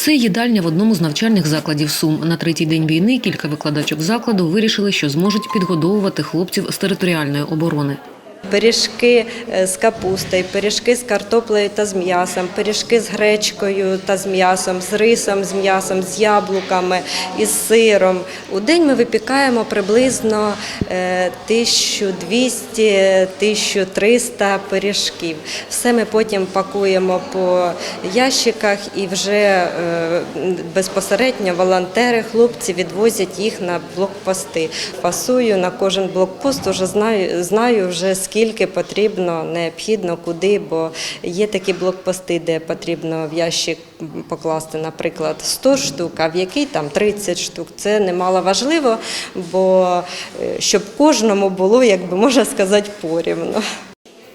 Це їдальня в одному з навчальних закладів Сум. На третій день війни кілька викладачок закладу вирішили, що зможуть підгодовувати хлопців з територіальної оборони. Пиріжки е, з капустою, пиріжки з картоплею та з м'ясом, пиріжки з гречкою та з м'ясом, з рисом, з м'ясом, з яблуками, із сиром. У день ми випікаємо приблизно е, 1200-1300 пиріжків. Все ми потім пакуємо по ящиках і вже е, безпосередньо волонтери, хлопці відвозять їх на блокпости. Пасую на кожен блокпост, вже знаю, знаю вже скільки потрібно, необхідно, куди, бо є такі блокпости, де потрібно в ящик покласти, наприклад, 100 штук, а в який там 30 штук. Це немало важливо, бо е, щоб кожному було, як би можна сказати, порівно.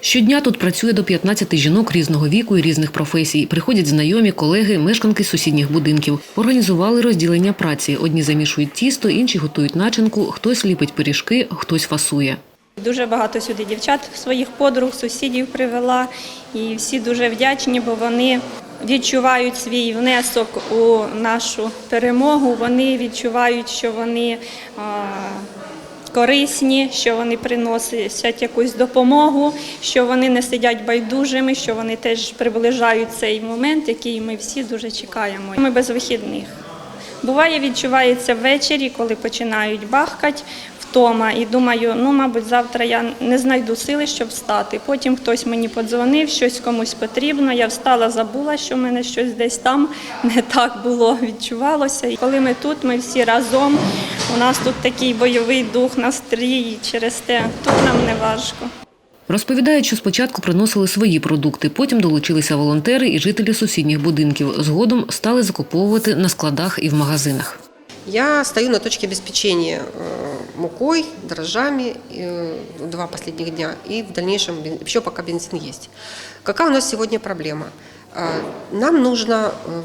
Щодня тут працює до 15 жінок різного віку і різних професій. Приходять знайомі, колеги, мешканки сусідніх будинків. Організували розділення праці. Одні замішують тісто, інші готують начинку, хтось ліпить пиріжки, хтось фасує. Дуже багато сюди дівчат своїх подруг, сусідів привела, і всі дуже вдячні, бо вони відчувають свій внесок у нашу перемогу. Вони відчувають, що вони корисні, що вони приносять якусь допомогу, що вони не сидять байдужими, що вони теж приближають цей момент, який ми всі дуже чекаємо. Ми без вихідних. Буває, відчувається ввечері, коли починають бахкати втома. І думаю, ну, мабуть, завтра я не знайду сили, щоб встати. Потім хтось мені подзвонив, щось комусь потрібно. Я встала, забула, що в мене щось десь там не так було, відчувалося. І коли ми тут, ми всі разом. У нас тут такий бойовий дух, настрій, через те тут нам не важко. Розповідають, що спочатку приносили свої продукти, потім долучилися волонтери і жителі сусідніх будинків. Згодом стали закуповувати на складах і в магазинах. Я стою на точке обеспечения э, мукой, дрожжами э, два последних дня и в дальнейшем бен- еще пока бензин есть. Какая у нас сегодня проблема? А, Нам нужно э,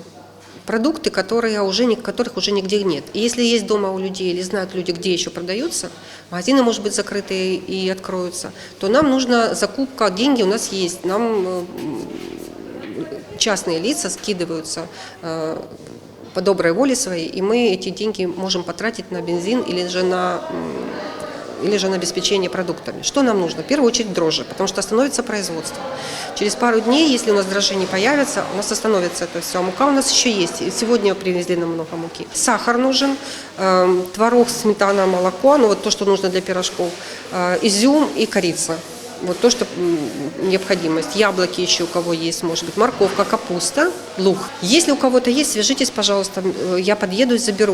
продукты, которые уже, ни- которых уже нигде нет. И если есть дома у людей или знают люди, где еще продаются, магазины, может быть, закрытые и откроются, то нам нужна закупка, деньги у нас есть. Нам э, частные лица скидываются э, по доброй воле своей, и мы эти деньги можем потратить на бензин или же на м, или же на обеспечение продуктами. Что нам нужно? В первую очередь дрожжи, потому что остановится производство. Через пару дней, если у нас дрожжи не появятся, у нас остановится это все. А мука у нас еще есть. И Сегодня привезли нам много муки. Сахар нужен, эм, творог, сметана, молоко, ну вот то, что нужно для пирожков, э, изюм и корица. Вот то, что необходимость. Яблоки еще у кого есть, может быть, морковка, капуста, лук. Если у кого-то есть, свяжитесь, пожалуйста, э, я подъеду и заберу.